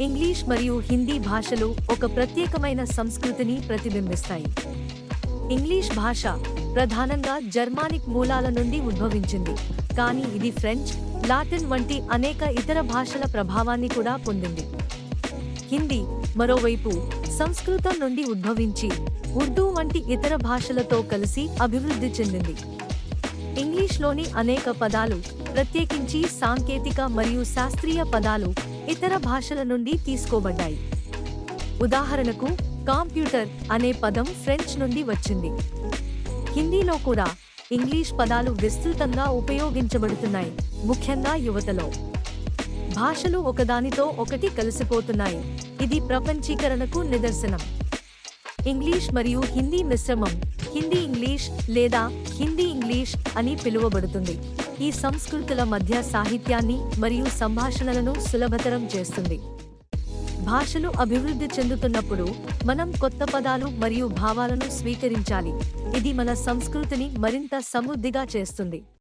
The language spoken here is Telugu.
ఇంగ్లీష్ మరియు హిందీ భాషలు ఒక ప్రత్యేకమైన సంస్కృతిని ప్రతిబింబిస్తాయి. ఇంగ్లీష్ భాష ప్రధానంగా జర్మానిక్ మూలాల నుండి ఉద్భవించింది కానీ ఇది ఫ్రెంచ్ లాటిన్ వంటి అనేక ఇతర భాషల ప్రభావాన్ని కూడా పొందింది. హిందీ మరోవైపు సంస్కృతం నుండి ఉద్భవించి ఉర్దూ వంటి ఇతర భాషలతో కలిసి అభివృద్ధి చెందింది. ఇంగ్లీష్లోని అనేక పదాలు ప్రత్యేకించి సాంకేతిక మరియు శాస్త్రీయ పదాలు ఇతర భాషల నుండి తీసుకోబడ్డాయి. ఉదాహరణకు కంప్యూటర్ అనే పదం ఫ్రెంచ్ నుండి వచ్చింది. హిందీలో కూడా ఇంగ్లీష్ పదాలు విస్తృతంగా ఉపయోగించబడుతున్నాయి ముఖ్యంగా యువతలో. భాషలు ఒకదానితో ఒకటి కలిసిపోతున్నాయి. ఇది ప్రపంచీకరణకు నిదర్శనం. ఇంగ్లీష్ మరియు హిందీ మిశ్రమం హిందీ ఇంగ్లీష్ లేదా హిందీ ఇంగ్లీష్ అని పిలువబడుతుంది. ఈ సంస్కృతుల మధ్య సాహిత్యాన్ని మరియు సంభాషణలను సులభతరం చేస్తుంది. భాషలు అభివృద్ధి చెందుతున్నప్పుడు మనం కొత్త పదాలు మరియు భావాలను స్వీకరించాలి. ఇది మన సంస్కృతిని మరింత సమృద్ధిగా చేస్తుంది.